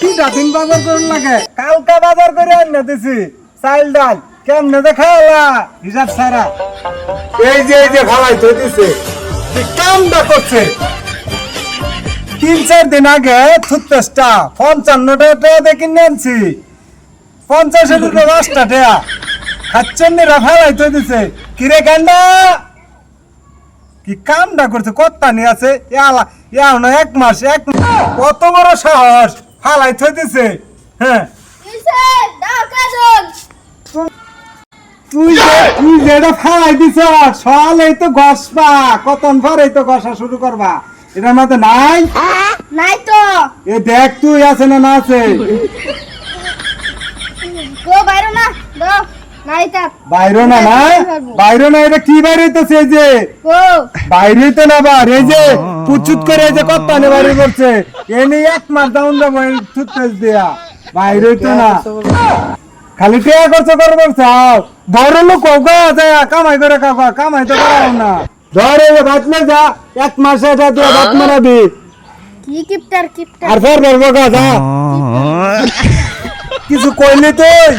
তিনটা দিন বাজার করুন লাগে কালকা বাজার করে আনিয়ে দিছি। চাল ডাল কেমনে খাওয়ালা? হিসাব সারা এই যে এই যে খাওয়াই তো দিছে। কি কামটা করছে? তিন চার দিন আগে টুথপেস্টটা পঞ্চান্ন টাকা কিনে আনছি। পঞ্চাশের দুটো দশটা টাকা খাচ্ছেন নি ফেলাই তো দিছে। কিরে কান্ডা কি কামটা করছে? কত্তা নিয়ে আছে? এক মাস এক কত বড় সাহস? ফালাই থই দিছে হ্যাঁ দাও কাজল তুই তুই যেটা ফালাই দিছ সকাল এই তো ঘষবা কতন পর এই তো ঘষা শুরু করবা। এটার মধ্যে নাই? নাই তো। এ দেখ তুই আছে না না আছে? গো বাইরে না দাও। বাইরে না না? বাইরে না এটা কি যে? বাইরে তো না বার এই যে পুচুত করে যে কত্তানে বাইরে করছে। এ নিয়ে এক মাস দেবো এই টুথপেস্ট দিয়া। বাইরে তো না। খালি টেয়া করছে করে করছে আও বড় লোক কৌকা যায় কামাই করে কাকা কামাই তো করাও না। ধরে ভাত না যা এক মাসে এটা দিয়ে ভাত মারাবি। কি কিপটার কিপটার? আর ফের যা। কিছু কইলি তুই?